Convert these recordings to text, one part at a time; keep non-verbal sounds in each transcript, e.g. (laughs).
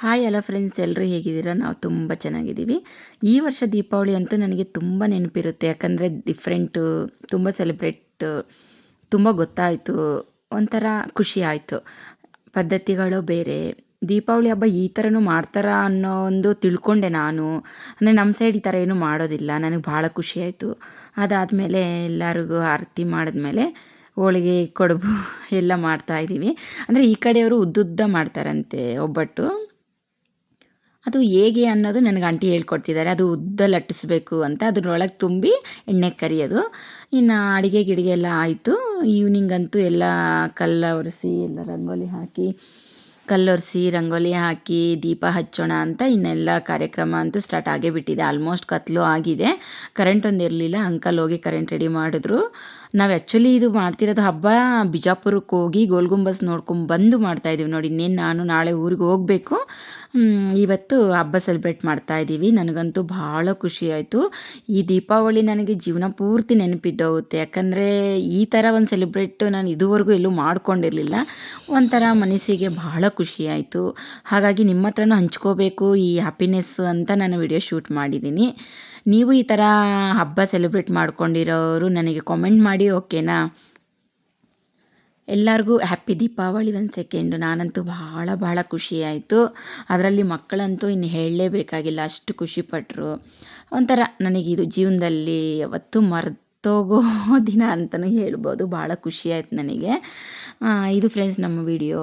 Hi ಎಲ್ಲ friends ಎಲ್ಲರೂ ಹೇಗಿದ್ದೀರಾ? ನಾವು ತುಂಬ ಚೆನ್ನಾಗಿದ್ದೀವಿ. ಈ ವರ್ಷ ದೀಪಾವಳಿ ಅಂತೂ ನನಗೆ ತುಂಬ ನೆನಪಿರುತ್ತೆ. ಯಾಕಂದರೆ ಡಿಫ್ರೆಂಟು ತುಂಬ ಸೆಲೆಬ್ರೇಟ್ ತುಂಬ ಗೊತ್ತಾಯಿತು. ಒಂಥರ ಖುಷಿ ಆಯಿತು. ಪದ್ಧತಿಗಳು ಬೇರೆ. ದೀಪಾವಳಿ ಹಬ್ಬ ಈ ಥರನೂ ಮಾಡ್ತಾರಾ ಅನ್ನೋ ಒಂದು ತಿಳ್ಕೊಂಡೆ ನಾನು. ಅಂದರೆ ನಮ್ಮ ಸೈಡ್ ಈ ಥರ ಏನೂ ಮಾಡೋದಿಲ್ಲ. ನನಗೆ ಭಾಳ ಖುಷಿ ಆಯಿತು. ಅದಾದಮೇಲೆ ಎಲ್ಲರಿಗೂ ಆರತಿ ಮಾಡಿದ್ಮೇಲೆ ಹೋಳಿಗೆ, ಕೊಡಬು (laughs) ಎಲ್ಲ ಮಾಡ್ತಾಯಿದ್ದೀವಿ ಅಂದರೆ ಈ ಕಡೆಯವರು ಉದ್ದುದ್ದ ಮಾಡ್ತಾರಂತೆ ಒಬ್ಬಟ್ಟು. ಅದು ಹೇಗೆ ಅನ್ನೋದು ನನಗೆ ಆಂಟಿ ಹೇಳ್ಕೊಡ್ತಿದ್ದಾರೆ. ಅದು ಉದ್ದ ಲಟ್ಟಿಸ್ಬೇಕು ಅಂತ ಅದ್ರೊಳಗೆ ತುಂಬಿ ಎಣ್ಣೆ ಕರಿಯೋದು. ಇನ್ನು ಅಡುಗೆ ಗಿಡಿಗೆ ಎಲ್ಲ ಆಯಿತು. ಈವ್ನಿಂಗ್ ಅಂತೂ ಎಲ್ಲ ಕಲ್ಲ ಒರೆಸಿ ಎಲ್ಲ ರಂಗೋಲಿ ಹಾಕಿ ಕಲ್ಲೊರೆಸಿ ರಂಗೋಲಿ ಹಾಕಿ, ದೀಪ ಹಚ್ಚೋಣ ಅಂತ ಇನ್ನೆಲ್ಲ ಕಾರ್ಯಕ್ರಮ ಅಂತೂ ಸ್ಟಾರ್ಟ್ ಆಗೇ ಬಿಟ್ಟಿದೆ. ಆಲ್ಮೋಸ್ಟ್ ಕತ್ಲು ಆಗಿದೆ. ಕರೆಂಟ್ ಒಂದು ಇರಲಿಲ್ಲ. ಅಂಕಲ್ ಹೋಗಿ ಕರೆಂಟ್ ರೆಡಿ ಮಾಡಿದ್ರು. ನಾವು ಆ್ಯಕ್ಚುಲಿ ಇದು ಮಾಡ್ತಿರೋದು ಹಬ್ಬ ಬಿಜಾಪುರಕ್ಕೆ ಹೋಗಿ ಗೋಲ್ಗುಂಬಸ್ ನೋಡ್ಕೊಂಡು ಬಂದು ಮಾಡ್ತಾಯಿದ್ದೀವಿ ನೋಡಿ. ಇನ್ನೇನು ನಾನು ನಾಳೆ ಊರಿಗೆ ಹೋಗಬೇಕು. ಇವತ್ತು ಹಬ್ಬ ಸೆಲೆಬ್ರೇಟ್ ಮಾಡ್ತಾ ಇದ್ದೀವಿ ನನಗಂತೂ ಭಾಳ ಖುಷಿ ಆಯಿತು. ಈ ದೀಪಾವಳಿ ನನಗೆ ಜೀವನ ಪೂರ್ತಿ ನೆನಪಿದ್ದೋಗುತ್ತೆ. ಯಾಕಂದರೆ ಈ ಥರ ಒಂದು ಸೆಲೆಬ್ರೇಟ್ ನಾನು ಇದುವರೆಗೂ ಎಲ್ಲೂ ಮಾಡ್ಕೊಂಡಿರಲಿಲ್ಲ. ಒಂಥರ ಮನಸ್ಸಿಗೆ ಭಾಳ ಖುಷಿ ಆಯಿತು. ಹಾಗಾಗಿ ನಿಮ್ಮ ಹತ್ರನೂ ಹಂಚ್ಕೋಬೇಕು ಈ ಹ್ಯಾಪಿನೆಸ್ ಅಂತ ನಾನು ವಿಡಿಯೋ ಶೂಟ್ ಮಾಡಿದ್ದೀನಿ ನೀವು ಈ ಥರ ಹಬ್ಬ ಸೆಲೆಬ್ರೇಟ್ ಮಾಡ್ಕೊಂಡಿರೋರು ನನಗೆ ಕಾಮೆಂಟ್ ಮಾಡಿ ಓಕೆನಾ ಎಲ್ಲರಿಗೂ ಹ್ಯಾಪಿ ದೀಪಾವಳಿ ಒಂದು ಸೆಕೆಂಡು ನಾನಂತೂ ಭಾಳ ಭಾಳ ಖುಷಿ ಆಯಿತು. ಅದರಲ್ಲಿ ಮಕ್ಕಳಂತೂ ಇನ್ನು ಹೇಳಲೇಬೇಕಾಗಿಲ್ಲ, ಅಷ್ಟು ಖುಷಿಪಟ್ಟರು ಒಂಥರ ನನಗಿದು ಜೀವನದಲ್ಲಿ ಯಾವತ್ತೂ ಮರೆತೋಗೋ (laughs) ದಿನ ಅಂತಲೂ ಹೇಳ್ಬೋದು. ಭಾಳ ಖುಷಿ ನನಗೆ. ಇದು ಫ್ರೆಂಡ್ಸ್ ನಮ್ಮ ವಿಡಿಯೋ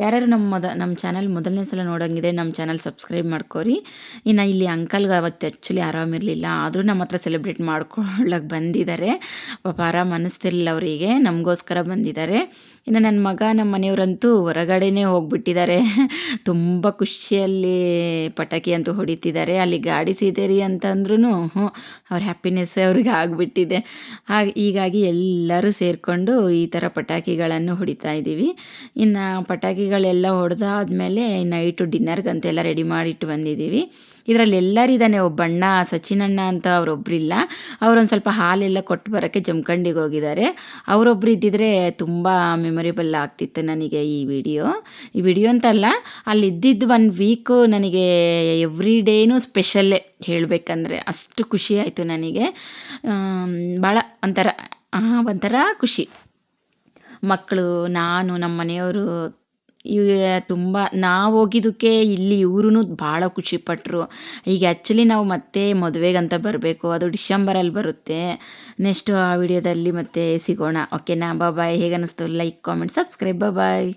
ಯಾರ್ಯಾರು ನಮ್ಮ ಮೊದ, ನಮ್ಮ ಚಾನಲ್ ಮೊದಲನೇ ಸಲ ನೋಡೋಂಗಿದೆ ನಮ್ಮ ಚಾನಲ್ ಸಬ್ಸ್ಕ್ರೈಬ್ ಮಾಡ್ಕೋರಿ. ಇನ್ನು ಇಲ್ಲಿ ಅಂಕಲ್ಗೆ ಅವತ್ತು ಆ್ಯಕ್ಚುಲಿ ಆರಾಮಿರಲಿಲ್ಲ ಆದರೂ ನಮ್ಮ ಹತ್ರ ಸೆಲೆಬ್ರೇಟ್ ಮಾಡ್ಕೊಳ್ಳೋಕೆ ಬಂದಿದ್ದಾರೆ. ಪಾಪ ಆರಾಮ ಅನ್ನಿಸ್ತಿರ್ಲಿಲ್ಲ ಅವರಿಗೆ, ನಮಗೋಸ್ಕರ ಬಂದಿದ್ದಾರೆ. ಇನ್ನು ನನ್ನ ಮಗ ನಮ್ಮ ಮನೆಯವರಂತೂ ಹೊರಗಡೆನೇ ಹೋಗ್ಬಿಟ್ಟಿದ್ದಾರೆ. ತುಂಬ ಖುಷಿಯಲ್ಲಿ ಪಟಾಕಿ ಅಂತೂ ಹೊಡಿತಿದ್ದಾರೆ. ಅಲ್ಲಿ ಗಾಡಿ ಸೀದೇರಿ ಅಂತಂದ್ರೂ ಹ್ಞೂ ಅವ್ರ ಹ್ಯಾಪಿನೆಸ್ ಅವ್ರಿಗೆ ಆಗಿಬಿಟ್ಟಿದೆ. ಹಾಗೆ ಹೀಗಾಗಿ ಎಲ್ಲರೂ ಸೇರಿಕೊಂಡು ಈ ಥರ ಪಟಾಕಿಗಳನ್ನು ಹೊಡಿತಾ ಇದ್ದೀವಿ. ಇನ್ನು ಪಟಾಕಿಗಳೆಲ್ಲ ಹೊಡೆದಾದ್ಮೇಲೆ ನೈಟು ಡಿನ್ನರ್ಗಂತೆಲ್ಲ ರೆಡಿ ಮಾಡಿಟ್ಟು ಬಂದಿದ್ದೀವಿ. ಇದರಲ್ಲಿ ಎಲ್ಲರಿದ್ದಾನೆ ಒಬ್ಬಣ್ಣ, ಸಚಿನಣ್ಣ ಅಂತ ಅವರೊಬ್ಬರಿಲ್ಲ ಅವರೊಂದು ಸ್ವಲ್ಪ ಹಾಲೆಲ್ಲ ಕೊಟ್ಟು ಬರೋಕ್ಕೆ ಜಮ್ಕಂಡಿಗೆ ಹೋಗಿದ್ದಾರೆ ಅವರೊಬ್ಬರು ಇದ್ದಿದ್ರೆ ತುಂಬ ಮೆಮೊರೇಬಲ್ ಆಗ್ತಿತ್ತು ನನಗೆ ಈ ವಿಡಿಯೋ. ಈ ವಿಡಿಯೋ ಅಂತಲ್ಲ ಅಲ್ಲಿ ಇದ್ದಿದ್ದು ಒನ್ ವೀಕು ನನಗೆ ಎವ್ರಿ ಡೇನೂ ಸ್ಪೆಷಲ್ಲೇ ಹೇಳಬೇಕಂದ್ರೆ ಅಷ್ಟು ಖುಷಿ ಆಯಿತು ನನಗೆ. ಭಾಳ ಒಂಥರ ಒಂಥರ ಖುಷಿ. ಮಕ್ಕಳು, ನಾನು ನಮ್ಮ ಮನೆಯವರು ಇವ ತುಂಬ ನಾವು ಹೋಗಿದ್ದಕ್ಕೆ ಇಲ್ಲಿ ಇವ್ರೂ ಭಾಳ ಖುಷಿಪಟ್ಟರು ಈಗ ಆ್ಯಕ್ಚುಲಿ ನಾವು ಮತ್ತೆ ಮದುವೆಗಂತ ಬರಬೇಕು. ಅದು ಡಿಸೆಂಬರಲ್ಲಿ ಬರುತ್ತೆ. ನೆಕ್ಸ್ಟು ಆ ವಿಡಿಯೋದಲ್ಲಿ ಮತ್ತೆ ಸಿಗೋಣ. ಓಕೆನಾ ಬಾಯ್ ಹೇಗೆ ಅನ್ನಿಸ್ತು ಲೈಕ್ ಕಾಮೆಂಟ್ ಸಬ್ಸ್ಕ್ರೈಬ್ ಬಾಯ್